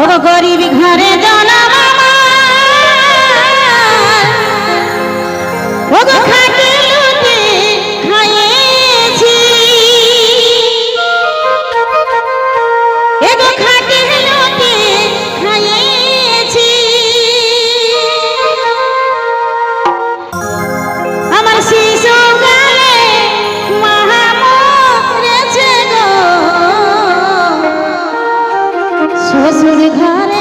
ও যা ঘরে শ্বশুর ঘর